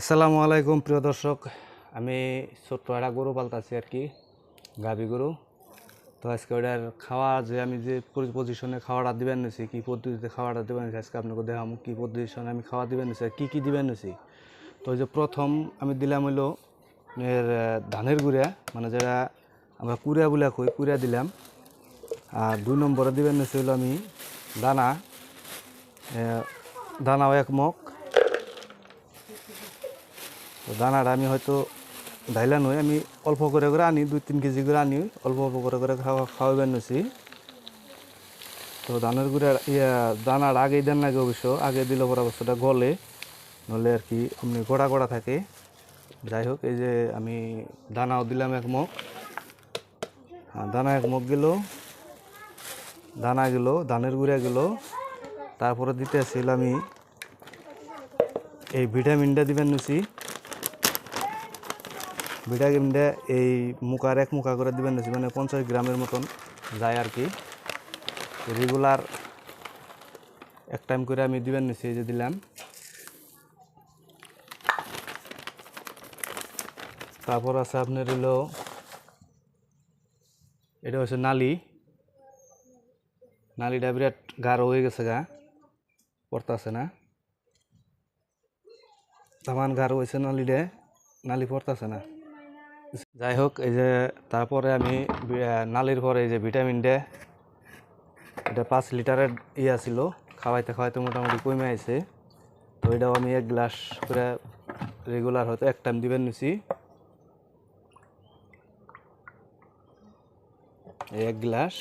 আসসালামু আলাইকুম, প্রিয় দর্শক। আমি ছোট্ট একটা গরু পালতাছি আর কি, গাভী গরু। তো আজকে ওটার খাওয়া যে আমি যে পজিশনে খাওয়াটা দিবেন নিছি, কি পদ্ধতিতে খাওয়াটা দিবেন আজকে আপনাকে দেখাম কি পজিশনে আমি খাওয়া দিবেন নিছি আর কি কি দিবেন নিছি। তো যে প্রথম আমি দিলাম হইল এর ধানের গুঁড়া মানে যেটা আমরা কুড়িয়া বলে কই কুড়িয়া দিলাম। আর দুই নম্বরে দিবেন নিছি হইল আমি দানা দানাও এক মগ। তো দানাটা আমি হয়তো ঢাইলা নই, আমি অল্প করে করে আনি, দুই তিন কেজি করে আনি, অল্প অল্প করে করে খাওয়া খাওয়াবেন নিছি। তো ধানের গুঁড়া ইয়া, দানার আগেই দেন লাগে অবশ্য, আগে দিলে পর অবশ্যটা গলে নলে আর কি এমনি গোড়া গোড়া থাকে। যাই হোক, এই যে আমি দানাও দিলাম এক মগ। দানা এক মগ গেল, দানা গেল ধানের গুঁড়া গেল। তারপরে দিতে আসছিল আমি এই ভিটামিনটা দিবেন নিছি। ভিটামিনটা এই মুখার এক মুখা করে দিবেন নিছি মানে পঞ্চাশ গ্রামের মতন যায় আর কি। রেগুলার এক টাইম করে আমি দিবেন নিছি এই যে দিলাম। তারপর আছে আপনার হলো, এটা হচ্ছে নালি। নালিটা বিরাট গাঢ় হয়ে গেছে গা, পড়তাছে না। তামান গাঢ় হয়েছে নালিটা, নালি পড়তাছে না। যাই হোক, এই যে তারপরে আমি নালির পরে এই যে ভিটামিন ডে, এটা পাঁচ লিটারের ইয়া ছিল খাওয়াইতে খাওয়াইতে মোটামুটি কমে আইছে। তো এটাও আমি এক গ্লাস করে রেগুলার হয়তো এক টাইম দিবেন নিছি। এক গ্লাস।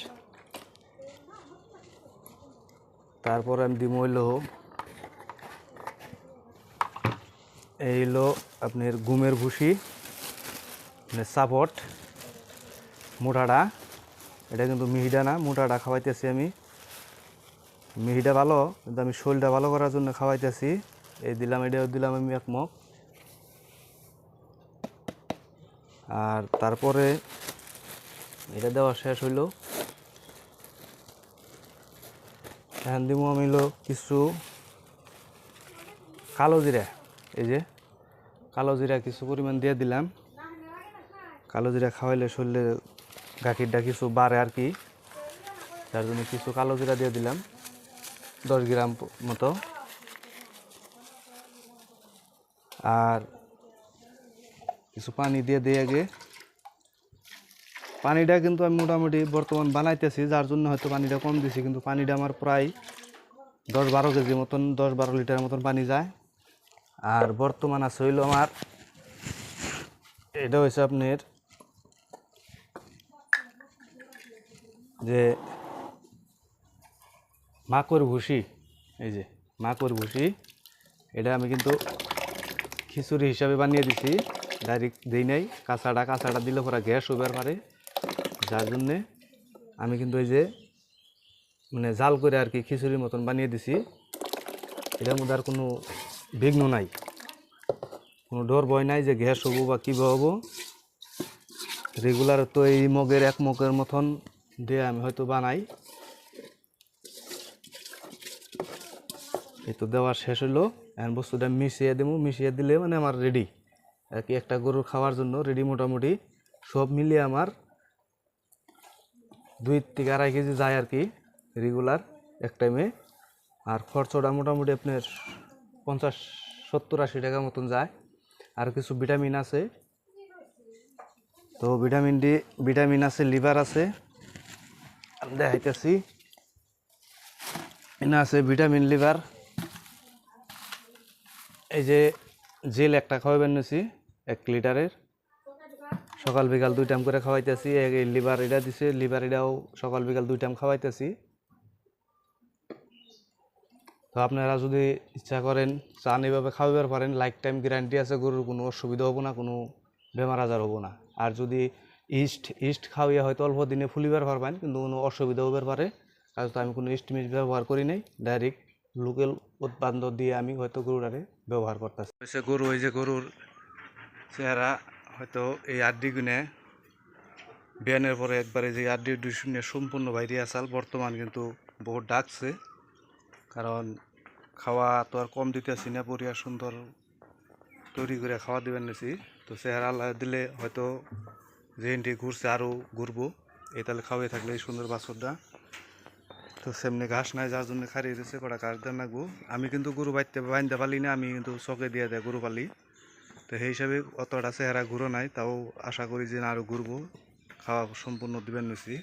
তারপর আমি দিব হইল এই হলো আপনার গুমের ভুসি। মানে সাপোর্ট মুঠাটা এটা কিন্তু মিহিটা না মুঠাটা খাওয়াইতেছি আমি। মিহিটা ভালো, কিন্তু আমি শরীরটা ভালো করার জন্য খাওয়াইতেছি। এই দিলাম, এটাও দিলাম আমি এক মগ। আর তারপরে এটা দেওয়া শেষ হইল। এখন দিব আমি কিছু কালো জিরা। এই যে কালো জিরা কিছু পরিমাণ দিয়ে দিলাম। কালো জিরা খাওয়াইলে শরীরে গাখিরটা কিছু বাড়ে আর কি। তার জন্য কিছু কালো জিরা দিয়ে দিলাম, দশ গ্রাম মতো। আর কিছু পানি দিয়ে দিয়ে আগে। পানিটা কিন্তু আমি মোটামুটি বর্তমান বানাইতেছি, যার জন্য হয়তো পানিটা কম দিছি, কিন্তু পানিটা আমার প্রায় দশ বারো কেজি মতন, দশ বারো লিটার মতন পানি যায়। আর বর্তমান আছে হইল আমার, এটা হয়েছে আপনার যে মাকড় ভুসি, এই যে মাকড় ভুসি, এটা আমি কিন্তু খিচুড়ি হিসাবে বানিয়ে দিছি। ডাইরেক্ট দিই নাই, কাঁচাটা কাঁচাটা দিলে পরে গ্যাস হইবার পারে। যার জন্যে আমি কিন্তু এই যে মানে জাল করে আর কি খিচুড়ির মতন বানিয়ে দিছি। এটার মধ্যে আর কোনো বিঘ্ন নাই। কোনো ডর ভয় নাই যে গ্যাস হব বা কী হব। রেগুলার তো এই মগের এক মগের মতন দিয়ে আমি হয়তো বানাই। এই তো দেওয়া শেষ হলো। এখন বস্তুটা মিশিয়ে দেবো। মিশিয়ে দিলে মানে আমার রেডি আর কি একটা গরুর খাওয়ার জন্য রেডি মোটামুটি। সব মিলিয়ে আমার দুই থেকে আড়াই কেজি যায় আর কি রেগুলার এক টাইমে আর খরচটা মোটামুটি আপনার পঞ্চাশ, সত্তর, আশি টাকা মতন যায়। আর কিছু ভিটামিন আছে। তো ভিটামিন ডি ভিটামিন আছে লিভার আছে। দেখাইতেছি। এনে আছে ভিটামিন, লিভার। এই যে জেল একটা খাওয়াবেন নিছি এক লিটারের। সকাল বিকাল দুই টাইম করে খাওয়াইতেছি, এই লিভার এটা দিছে, লিভার এটাও সকাল বিকাল দুই টাইম খাওয়াইতেছি। তো আপনারা যদি ইচ্ছা করেন, চান এইভাবে খাওয়াবার পারেন, লাইফ টাইম গ্যারান্টি আছে, গরুর কোনো অসুবিধা হব না, কোনো বেমার আজার হব না। আর যদি ইস্ট ইস্ট খাওয়াইয়া হয়তো অল্প দিনে ফুলিবার পারবেন কিন্তু কোনো অসুবিধা হবার পারে। তো আমি কোনো ইস্ট মিস্ট ব্যবহার করি নাই ডাইরেক্ট লোকাল উৎপাদন দিয়ে আমি হয়তো গরুটারে ব্যবহার করতেছি। হয়েছে গরু ওই যে গরুর চেহারা, হয়তো এই আড্ডি গুনে বিয়ানের পরে একবারে যে আড্ডি উড্ডি শুনে সম্পূর্ণ বাইরে আসাল, বর্তমান কিন্তু বহুত ডাকছে। কারণ খাওয়া তো আর কম দিতেছি না পরিয়া সুন্দর তৈরি করে খাওয়া দিবেন নিছি। তো চেহারা দিলে হয়তো যে এনটি ঘুরছে আরও ঘুরবো। এই তাহলে খাওয়াই থাকলে এই সুন্দর বাছরটা। তো সেমনি ঘাস নাই, যার জন্য খারিয়ে দিচ্ছে কটা ঘাস দেন লাগবো আমি কিন্তু গরু বাইতে বাইনতে পারলি না, আমি কিন্তু চকে দিয়ে দেয় গরু পালি। তো সেই হিসাবে অতটা চেহারা ঘুরো নাই, তাও আশা করি যে না আরও ঘুরবো। খাওয়া সম্পূর্ণ দিবেন নিছি।